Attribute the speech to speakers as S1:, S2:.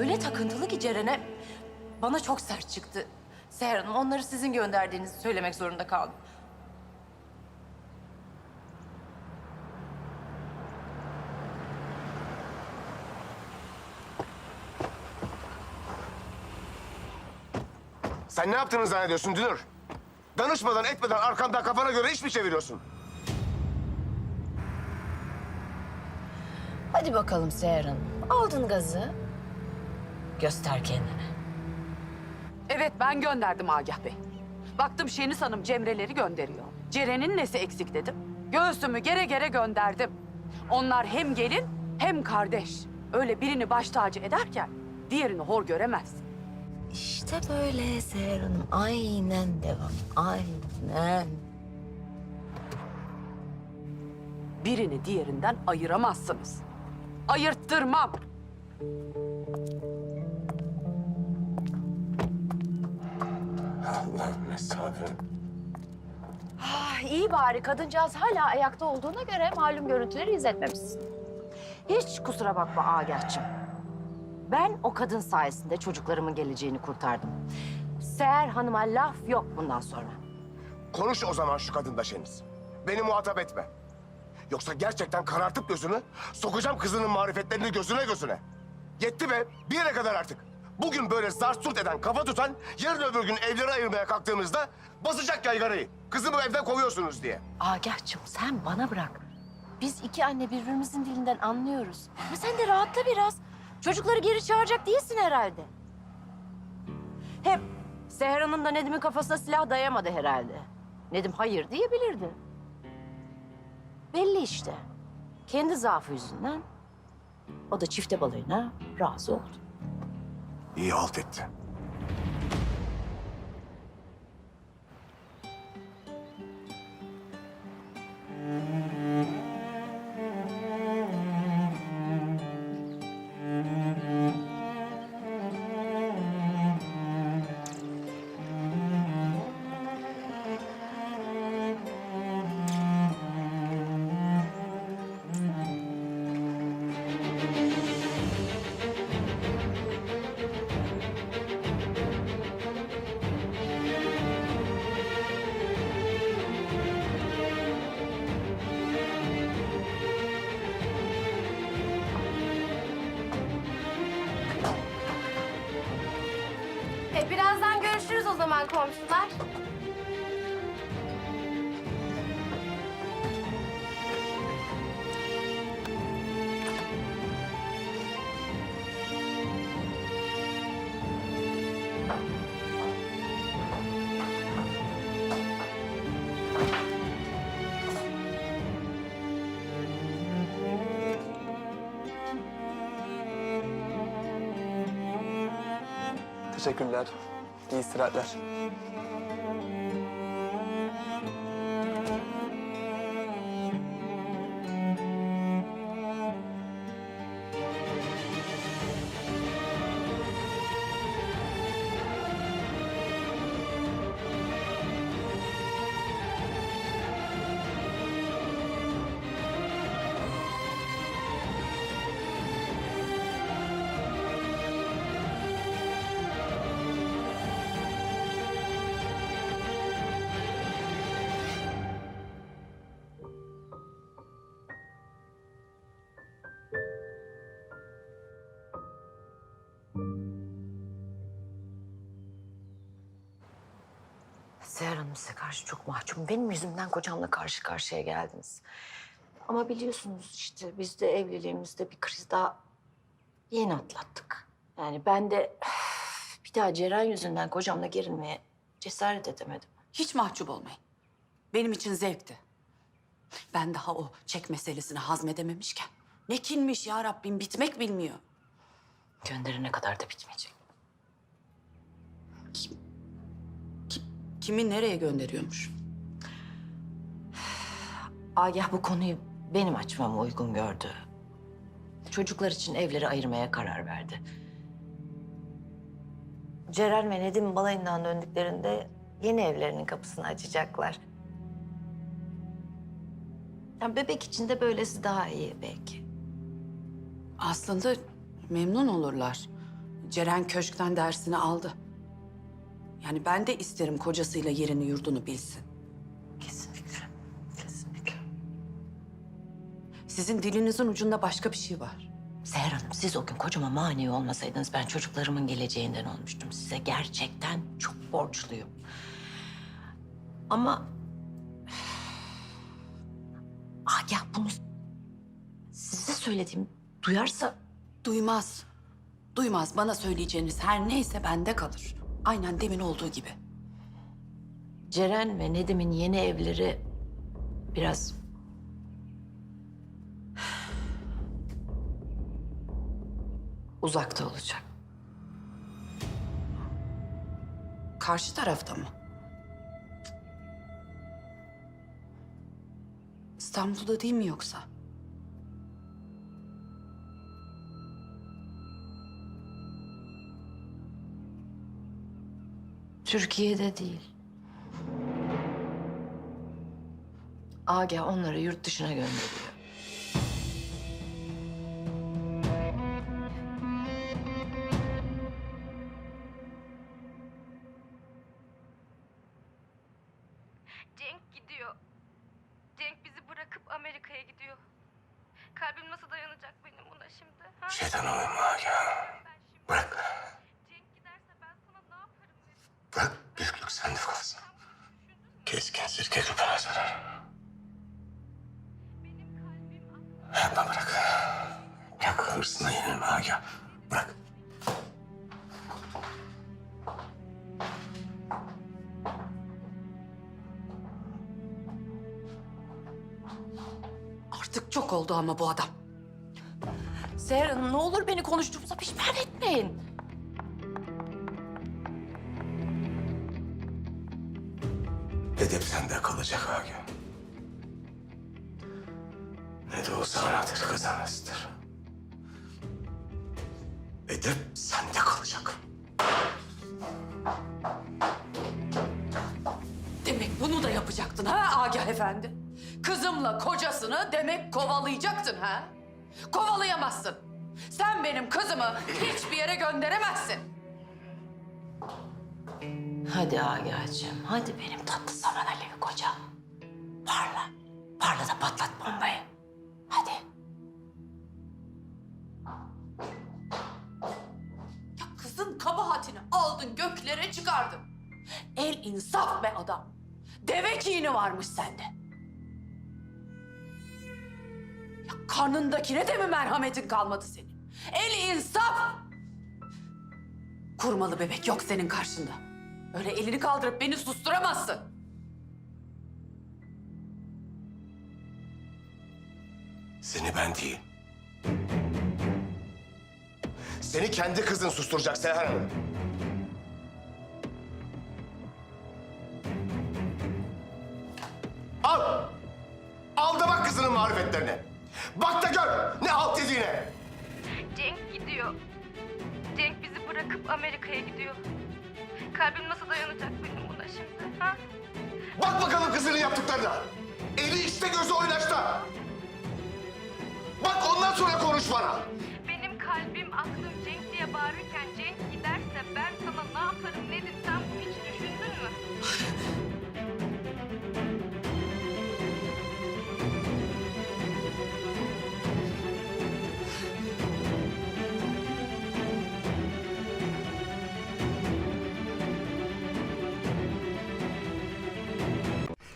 S1: öyle takıntılı ki Ceren'e bana çok sert çıktı. Seher Hanım onları sizin gönderdiğinizi söylemek zorunda kaldım.
S2: Sen ne yaptığını zannediyorsun Dünür? Danışmadan etmeden arkandan kafana göre iş mi çeviriyorsun?
S1: Hadi bakalım Seher Hanım. Aldın gazı. Göster kendini.
S3: Evet ben gönderdim Agah Bey. Baktım Şeniz Hanım Cemre'leri gönderiyor. Ceren'in nesi eksik dedim. Göğsümü gere gere gönderdim. Onlar hem gelin hem kardeş. Öyle birini baş tacı ederken diğerini hor göremez.
S1: İşte böyle Seher Hanım. Aynen devam. Aynen.
S3: Birini diğerinden ayıramazsınız. Ayırttırmam.
S2: Allah'ım mesafe.
S4: Ah, iyi bari kadıncağız hala ayakta olduğuna göre malum görüntüleri izletmemişsin. Hiç kusura bakma Agah'cığım. Ben o kadın sayesinde çocuklarımın geleceğini kurtardım. Seher Hanım'a laf yok bundan sonra.
S2: Konuş o zaman şu kadınla Şeniz. Beni muhatap etme. Yoksa gerçekten karartıp gözünü, sokacağım kızının marifetlerini gözüne gözüne. Yetti be, bir yere kadar artık. Bugün böyle zart surt eden, kafa tutan, yarın öbür gün evleri ayırmaya kalktığımızda basacak yaygarayı. Kızımı evden kovuyorsunuz diye.
S1: Agah'cığım sen bana bırak. Biz iki anne birbirimizin dilinden anlıyoruz. Ama sen de rahatla biraz. Çocukları geri çağıracak değilsin herhalde. Hem Seher Hanım da Nedim'in kafasına silah dayamadı herhalde. Nedim hayır diyebilirdi. Belli işte. Kendi zaafı yüzünden o da çifte balayına razı oldu.
S2: İyi halt etti.
S5: Zaman komşular.
S6: Teşekkürler. İyi istirahatler.
S1: Hanım size karşı çok mahcubum. Benim yüzümden kocamla karşı karşıya geldiniz. Ama biliyorsunuz işte biz de evliliğimizde bir kriz daha yeni atlattık. Yani ben de üf, bir daha Ceren yüzünden kocamla gerilmeye cesaret edemedim.
S3: Hiç mahcup olmayın. Benim için zevkti. Ben daha o çek meselesini hazmedememişken. Ne kinmiş ya Rabbim bitmek bilmiyor.
S1: Gönderene kadar da bitmeyecek.
S3: Kim, kimi nereye gönderiyormuş?
S1: Agah bu konuyu benim açmamı uygun gördü. Çocuklar için evleri ayırmaya karar verdi. Ceren ve Nedim balayından döndüklerinde yeni evlerinin kapısını açacaklar. Ya bebek için de böylesi daha iyi belki.
S3: Aslında memnun olurlar. Ceren köşkten dersini aldı. Yani ben de isterim kocasıyla yerini yurdunu bilsin.
S1: Kesinlikle. Kesinlikle.
S3: Sizin dilinizin ucunda başka bir şey var.
S1: Seher Hanım siz o gün kocama mani olmasaydınız ben çocuklarımın geleceğinden olmuştum. Size gerçekten çok borçluyum. Ama... Agah bunu size söylediğim duyarsa
S3: Duymaz. Duymaz. Bana söyleyeceğiniz her neyse bende kalır. Aynen demin olduğu gibi.
S1: Ceren ve Nedim'in yeni evleri biraz uzakta olacak.
S3: Karşı tarafta mı? İstanbul'da değil mi yoksa?
S1: Türkiye'de değil. Agah onları yurt dışına gönderiyor.
S5: Benim kalbim aklım
S2: Yapma bırak. Bırak hırsına yenilme Agah. Bırak.
S3: Artık çok oldu ama bu adam.
S1: Seher Hanım ne olur beni konuştuğumuza pişman etmeyin.
S2: Edep sende kalacak Agah. Ne de olsa anadır kazanızdır. Edep sende kalacak.
S3: Demek bunu da yapacaktın ha Agah Efendi? Kızımla kocasını demek kovalayacaktın ha? Kovalayamazsın. Sen benim kızımı hiçbir yere gönderemezsin.
S1: Hadi Agah'cığım, hadi benim tatlı saman alevi kocam. Parla, parla da patlat bombayı. Hadi.
S3: Ya kızın kabahatini aldın göklere çıkardın. El insaf be adam. Deve kini varmış sende. Ya karnındakine de mi merhametin kalmadı senin? El insaf! Kurmalı bebek yok senin karşında. Öyle elini kaldırıp beni susturamazsın.
S2: Seni ben değil. Seni kendi kızın susturacak Seher Hanım. Al! Al da bak kızının marifetlerine. Bak da gör ne halt yediğine.
S5: Cenk gidiyor. Cenk bizi bırakıp Amerika'ya gidiyor. Kalbim nasıl dayanacak benim buna şimdi? Ha?
S2: Bak bakalım kızının yaptıklarına. Eli işte gözü oynaşta. Bak ondan sonra konuş bana.
S5: Benim kalbim aklım